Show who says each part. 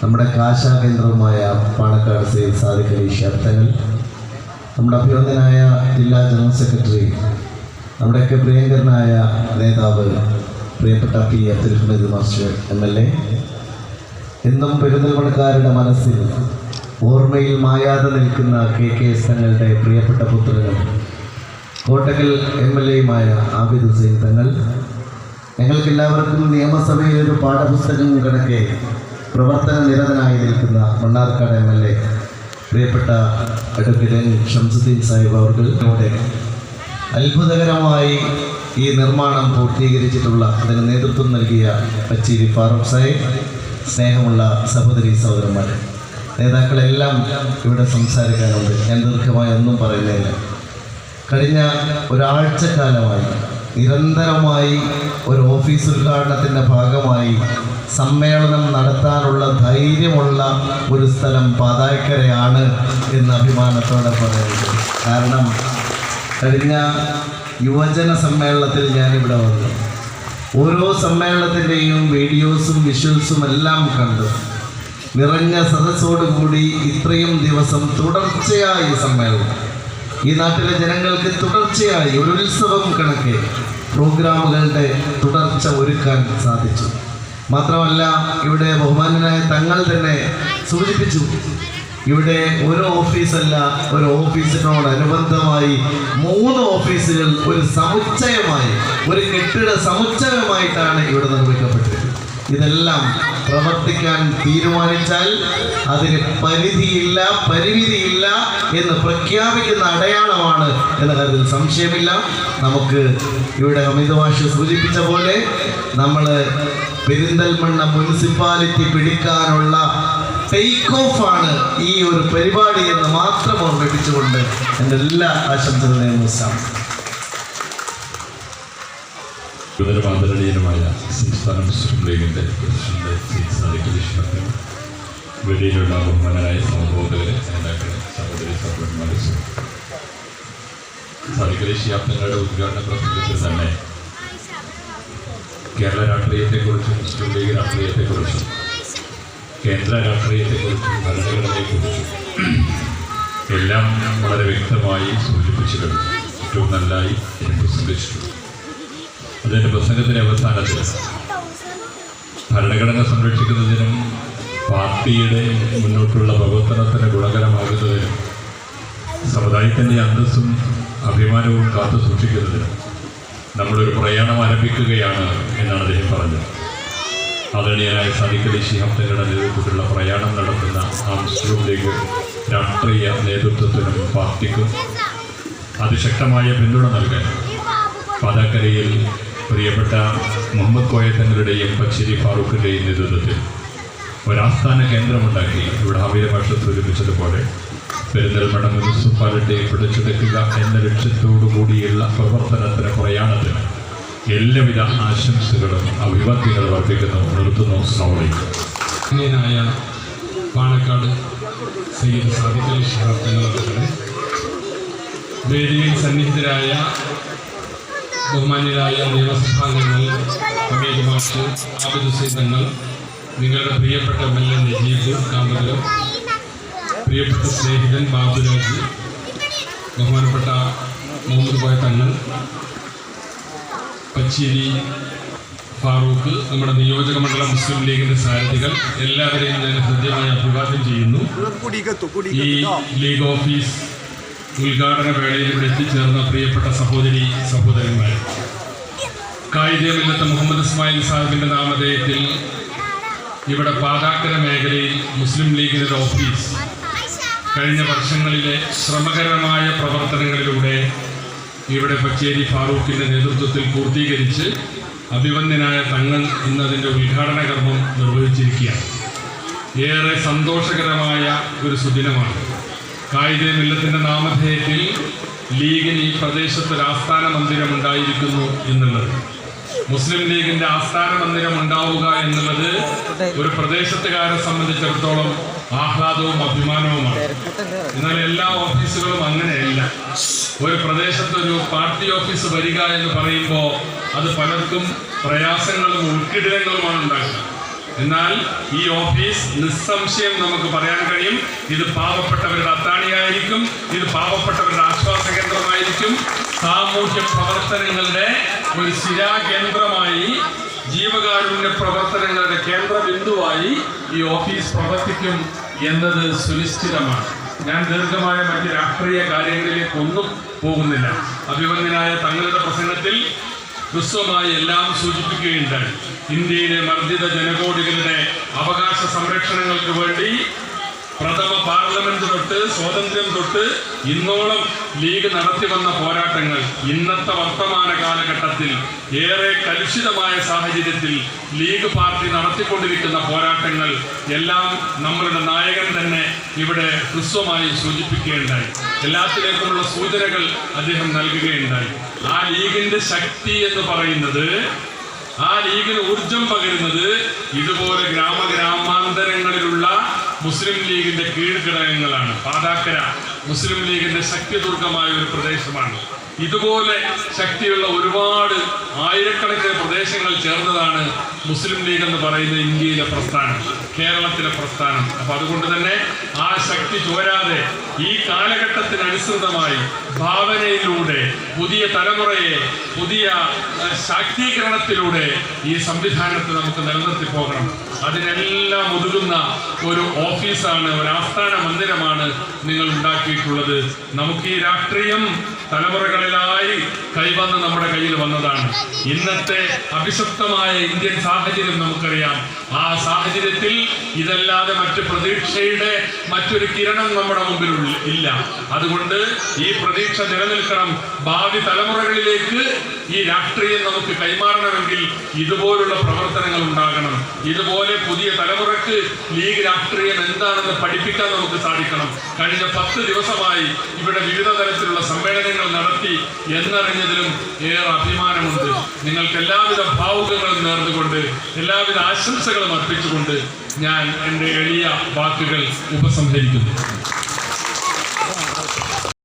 Speaker 1: നമ്മുടെ കാശാ കേന്ദ്രവുമായ പാണക്കാട് സാദിഖ് സാധിക്കലി ശബ്ദങ്ങൾ നമ്മുടെ അഭിനന്ദനായ ജില്ലാ ജനറൽ സെക്രട്ടറി നമ്മുടെയൊക്കെ പ്രിയങ്കരനായ നേതാവ് പ്രിയപ്പെട്ട P Abdul Hameed master M L A. എന്നും പെരുന്തൽമണക്കാരുടെ മനസ്സിൽ ഓർമ്മയിൽ മായാതെ നിൽക്കുന്ന കെ കെ എസ് തങ്ങളുടെ പ്രിയപ്പെട്ട പുത്രനും കോട്ടകൽ എം എൽ എയുമായ ആബിദ് ഹുസൈൻ തങ്ങൾ ഞങ്ങൾക്ക് എല്ലാവർക്കും നിയമസഭയിൽ ഒരു പാഠപുസ്തകം കണക്കെ പ്രവർത്തന നിരതനായി നിൽക്കുന്ന മണ്ണാർക്കാട് എം എൽ എ പ്രിയപ്പെട്ട അഡ്വക്കേറ്റ് ഷംസുദ്ദീൻ സാഹിബ് അവർകളുടെ അത്ഭുതകരമായി ഈ നിർമ്മാണം പൂർത്തീകരിച്ചിട്ടുള്ള അതിന് നേതൃത്വം നൽകിയ പച്ചീരി ഫാറൂഖ് സാഹിബ് സ്നേഹമുള്ള സഹോദരി സഹോദരന്മാർ നേതാക്കളെല്ലാം ഇവിടെ സംസാരിക്കാനുണ്ട്. ഞാൻ ദീർഘമായി ഒന്നും പറയുന്നില്ല. കഴിഞ്ഞ ഒരാഴ്ചക്കാലമായി നിരന്തരമായി ഒരു ഓഫീസ് ഉദ്ഘാടനത്തിന്റെ ഭാഗമായി സമ്മേളനം നടത്താനുള്ള ധൈര്യമുള്ള ഒരു സ്ഥലം പാതായ്ക്കരയാണ് എന്ന് അഭിമാനത്തോടെ പറയുന്നത് കാരണം കഴിഞ്ഞ യുവജന സമ്മേളനത്തിൽ ഞാനിവിടെ വന്നു. ഓരോ സമ്മേളനത്തിന്റെയും വീഡിയോസും വിഷ്വൽസും എല്ലാം കണ്ടു. നിറഞ്ഞ സദസ്സോടുകൂടി ഇത്രയും ദിവസം തുടർച്ചയായി സമ്മേളനം. ഈ നാട്ടിലെ ജനങ്ങൾക്ക് തുടർച്ചയായി ഒരു ഉത്സവം കണക്കെ പ്രോഗ്രാമുകളുടെ തുടർച്ച ഒരുക്കാൻ സാധിച്ചു. മാത്രമല്ല ഇവിടെ ബഹുമാനനായ തങ്ങൾ തന്നെ സൂചിപ്പിച്ചു. ഇവിടെ ഒരു ഓഫീസല്ല ഒരു ഓഫീസിനോടനുബന്ധമായി മൂന്ന് ഓഫീസുകൾ ഒരു സമുച്ചയമായി ഒരു കെട്ടിട സമുച്ചയമായിട്ടാണ് ഇവിടെ നിർമ്മിക്കപ്പെട്ടിരിക്കുന്നത്. ഇതെല്ലാം പ്രവർത്തിക്കാൻ തീരുമാനിച്ചാൽ അതിന് പരിധിയില്ല പരിമിതിയില്ല എന്ന് പ്രഖ്യാപിക്കുന്ന അടയാളമാണ് എന്ന കാര്യത്തിൽ സംശയമില്ല. നമുക്ക് ഇവിടെ അമിത ഭാഷ സൂചിപ്പിച്ച പോലെ നമ്മൾ പെരിന്തൽമണ്ണ മുനിസിപ്പാലിറ്റി പിടിക്കാനുള്ള ടേക്ക് ഓഫ് ആണ് ഈ ഒരു പരിപാടി എന്ന് മാത്രം ഓർമ്മിപ്പിച്ചുകൊണ്ട് എന്റെ എല്ലാ ആശംസകളെയും
Speaker 2: ആദരണീയനുമായ സംസ്ഥാന മുസ്ലിം ലീഗിന്റെ പ്രസിഡന്റ് ശ്രീ സാദിഖ് അലി വെളിയിലുള്ള ബഹുമാനായ സഹോദരരെ നേതാക്കളെ സഹോദരി സഹോദരന്മാരെ. സാദിഖ് അലി തങ്ങളുടെ ഉദ്ഘാടന പ്രസംഗത്തിൽ തന്നെ കേരള രാഷ്ട്രീയത്തെക്കുറിച്ചും മുസ്ലിം ലീഗ് രാഷ്ട്രീയത്തെക്കുറിച്ചും കേന്ദ്ര രാഷ്ട്രീയത്തെക്കുറിച്ചും ഭരണഘടനയെക്കുറിച്ചും എല്ലാം വളരെ വ്യക്തമായി സൂചിപ്പിച്ചിട്ടുണ്ട്. ഏറ്റവും എനിക്ക് പ്രസംഗിച്ചിട്ടുണ്ട്. അതിന്റെ പ്രസംഗത്തിന്റെ അവസാനത്തിൽ ഭരണഘടന സംരക്ഷിക്കുന്നതിനും പാർട്ടിയുടെ മുന്നോട്ടുള്ള പ്രവർത്തനത്തിന് ഗുണകരമാകുന്നതിനും സമുദായത്തിന്റെ അന്തസ്സും അഭിമാനവും കാത്തു സൂക്ഷിക്കുന്നതിനും നമ്മളൊരു പ്രയാണം ആരംഭിക്കുകയാണ് എന്നാണ് അദ്ദേഹം പറഞ്ഞത്. ആദരണീയനായ സാദിഖലി ശിഹാബ് തങ്ങളുടെ നേതൃത്വത്തിലുള്ള പ്രയാണം നടത്തുന്ന ആ മുസ്ലിം ലീഗ് രാഷ്ട്രീയ നേതൃത്വത്തിനും പാർട്ടിക്കും അതിശക്തമായ പിന്തുണ നൽകാൻ പാതാക്കരയിൽ പ്രിയപ്പെട്ട മുഹമ്മദ് കോയ തങ്ങളുടെയും പച്ചിരി ഫാറൂഖിന്റെയും നേതൃത്വത്തിൽ ഒരാസ്ഥാന കേന്ദ്രമുണ്ടാക്കി ഇവിടെ ഹാബീര ഭാഷ സൂചിപ്പിച്ചതുപോലെ പെരിന്തൽമണ്ണ മുനിസിപ്പാലിറ്റി പിടിച്ചെടുക്കുക എന്ന ലക്ഷ്യത്തോടു കൂടിയുള്ള പ്രവർത്തനത്തിന് പ്രയാണത്തിന് എല്ലാവിധ ആശംസകളും അഭിവാദ്യങ്ങളും വർദ്ധിക്കുന്നു നിർത്തുന്നു. സ്നോളി
Speaker 3: അന്യനായ പാണക്കാട് സയ്യിദ് സാദിഖ് അലി ഷിഹാബ് വേദിയിൽ സന്നിഹിതരായ ബഹുമാന്യരായ നിയമസഭാംഗങ്ങൾ ഹമീദ് മാഷ് ആബിദ് ഹുസൈൻ തങ്ങൾ നിങ്ങളുടെ പ്രിയപ്പെട്ട എം എൽ എ നജീബ് പ്രിയപ്പെട്ട സ്നേഹിതൻ ബാബുരാജ് ബഹുമാനപ്പെട്ട മുഹമ്മദ് കോയ തങ്ങൾ പച്ചേരി ഫാറൂഖ് നമ്മുടെ നിയോജക മണ്ഡലം മുസ്ലിം ലീഗിന്റെ സാരഥികൾ എല്ലാവരെയും ഞാൻ ഹൃദ്യമായി അഭിവാദ്യം ചെയ്യുന്നു. ഈ ലീഗ് ഓഫീസ് ഉദ്ഘാടന വേളയിൽ ഇവിടെ എത്തിച്ചേർന്ന പ്രിയപ്പെട്ട സഹോദരി സഹോദരന്മാർ കായികമില്ലത്ത് മുഹമ്മദ് ഇസ്മായിൽ സാഹിബിന്റെ നാമധേയത്തിൽ ഇവിടെ പാതാക്കര മേഖലയിൽ മുസ്ലിം ലീഗിന്റെ ഓഫീസ്. കഴിഞ്ഞ വർഷങ്ങളിലെ ശ്രമകരമായ പ്രവർത്തനങ്ങളിലൂടെ ഇവിടെ പച്ചേരി ഫാറൂഖിന്റെ നേതൃത്വത്തിൽ പൂർത്തീകരിച്ച് അഭിവന്ദ്യനായ തങ്ങൾ ഇന്നതിന്റെ ഉദ്ഘാടന കർമ്മം നിർവഹിച്ചിരിക്കുകയാണ്. ഏറെ സന്തോഷകരമായ ഒരു സുദിനമാണ്. കായിക മില്ലത്തിന്റെ നാമധേയത്തിൽ ലീഗിന് ഈ പ്രദേശത്ത് ഒരു ആസ്ഥാന മന്ദിരം ഉണ്ടായിരിക്കുന്നു എന്നുള്ളത്. മുസ്ലിം ലീഗിന്റെ ആസ്ഥാന മന്ദിരം ഉണ്ടാവുക എന്നുള്ളത് ഒരു പ്രദേശത്തുകാരെ സംബന്ധിച്ചിടത്തോളം ആഹ്ലാദവും അഭിമാനവുമാണ്. എന്നാൽ എല്ലാ ഓഫീസുകളും അങ്ങനെയല്ല. ഒരു പ്രദേശത്ത് ഒരു പാർട്ടി ഓഫീസ് വരിക എന്ന് പറയുമ്പോൾ അത് പലർക്കും പ്രയാസങ്ങളും ഉൾക്കിടങ്ങളുമാണ് ഉണ്ടാക്കുക എന്നാൽ ഈ ഓഫീസ് നിസ്സംശയം നമുക്ക് പറയാൻ കഴിയും. ഇത് പാവപ്പെട്ടവരുടെ അത്താണിയായിരിക്കും. ഇത് പാവപ്പെട്ടവരുടെ ആശ്വാസ കേന്ദ്രമായിരിക്കും. സാമൂഹ്യ പ്രവർത്തനങ്ങളുടെ ഒരു ശിരാകേന്ദ്രമായി ജീവകാരുണ്യ പ്രവർത്തനങ്ങളുടെ കേന്ദ്ര ബിന്ദുവായി ഈ ഓഫീസ് പ്രവർത്തിക്കും എന്നത് സുനിശ്ചിതമാണ്. ഞാൻ ദീർഘമായ മറ്റ് രാഷ്ട്രീയ കാര്യങ്ങളിലേക്ക് ഒന്നും പോകുന്നില്ല. അഭിമന്യനായ തങ്ങളുടെ പ്രസംഗത്തിൽ ഹ്രസ്വമായി എല്ലാം സൂചിപ്പിക്കുകയുണ്ടായി. ഇന്ത്യയിലെ മർദ്ദിത ജനകോടികളുടെ അവകാശ സംരക്ഷണങ്ങൾക്ക് വേണ്ടി പ്രഥമ പാർലമെന്റ് തൊട്ട് സ്വാതന്ത്ര്യം തൊട്ട് ഇന്നോളം ലീഗ് നടത്തി വന്ന പോരാട്ടങ്ങൾ ഇന്നത്തെ വർത്തമാന കാലഘട്ടത്തിൽ ഏറെ കലുഷിതമായ സാഹചര്യത്തിൽ ലീഗ് പാർട്ടി നടത്തിക്കൊണ്ടിരിക്കുന്ന പോരാട്ടങ്ങൾ എല്ലാം നമ്മളുടെ നായകൻ തന്നെ ഇവിടെ ഹൃസ്വമായി സൂചിപ്പിക്കുകയുണ്ടായി. എല്ലാത്തിലേക്കുമുള്ള സൂചനകൾ അദ്ദേഹം നൽകുകയുണ്ടായി. ആ ലീഗിന്റെ ശക്തി എന്ന് പറയുന്നത് ആ ലീഗിന് ഊർജം പകരുന്നത് ഇതുപോലെ ഗ്രാമഗ്രാമാന്തരങ്ങളിലുള്ള മുസ്ലിം ലീഗിന്റെ കീഴ്ഘടകങ്ങളാണ്. പാതാക്കര മുസ്ലിം ലീഗിന്റെ ശക്തി ദുർഗമായ ഒരു പ്രദേശമാണ്. ഇതുപോലെ ശക്തിയുള്ള ഒരുപാട് ആയിരക്കണക്കിന് പ്രദേശങ്ങൾ ചേർന്നതാണ് മുസ്ലിം ലീഗ് എന്ന് പറയുന്ന ഇന്ത്യയിലെ പ്രസ്ഥാനം കേരളത്തിലെ പ്രസ്ഥാനം. അപ്പൊ അതുകൊണ്ട് തന്നെ ആ ശക്തി ചോരാതെ ഈ കാലഘട്ടത്തിനനുസൃതമായി ഭാവനയിലൂടെ പുതിയ തലമുറയെ പുതിയ ശാക്തീകരണത്തിലൂടെ ഈ സംവിധാനത്തെ നമുക്ക് നിലനിർത്തി പോകണം. അതിനെല്ലാം ഒതുകുന്ന ഒരു ഓഫീസാണ് ഒരു ആസ്ഥാന മന്ദിരമാണ് നിങ്ങൾ ഉണ്ടാക്കിയിട്ടുള്ളത്. നമുക്ക് ഈ രാഷ്ട്രീയം തലമുറകളിലായി കൈവന്ന് നമ്മുടെ കയ്യിൽ വന്നതാണ്. ഇന്നത്തെ അഭിശക്തമായ ഇന്ത്യൻ സാഹചര്യം നമുക്കറിയാം. ആ സാഹചര്യത്തിൽ ഇതല്ലാതെ മറ്റു പ്രതീക്ഷയുടെ മറ്റൊരു കിരണം നമ്മുടെ മുമ്പിൽ ഇല്ല. അതുകൊണ്ട് ഈ പ്രതീക്ഷ നിലനിൽക്കണം. ഭാവി തലമുറകളിലേക്ക് ഈ രാഷ്ട്രീയം നമുക്ക് കൈമാറണമെങ്കിൽ ഇതുപോലുള്ള പ്രവർത്തനങ്ങൾ ഉണ്ടാകണം. ഇതുപോലെ പുതിയ തലമുറയ്ക്ക് ലീഗ് രാഷ്ട്രീയം എന്താണെന്ന് പഠിപ്പിക്കാൻ നമുക്ക് സാധിക്കണം. കഴിഞ്ഞ പത്ത് ദിവസമായി ഇവിടെ വിവിധ തരത്തിലുള്ള സമ്മേളനങ്ങൾ നടത്തി എന്നറിഞ്ഞതിലും ഏറെ അഭിമാനമുണ്ട്. നിങ്ങൾക്ക് എല്ലാവിധ ഭാവുകങ്ങളും നേർന്നുകൊണ്ട് എല്ലാവിധ ആശംസകളും അർപ്പിച്ചുകൊണ്ട് ഞാൻ എന്റെ എളിയ വാക്കുകൾ ഉപസംഹരിക്കുന്നു.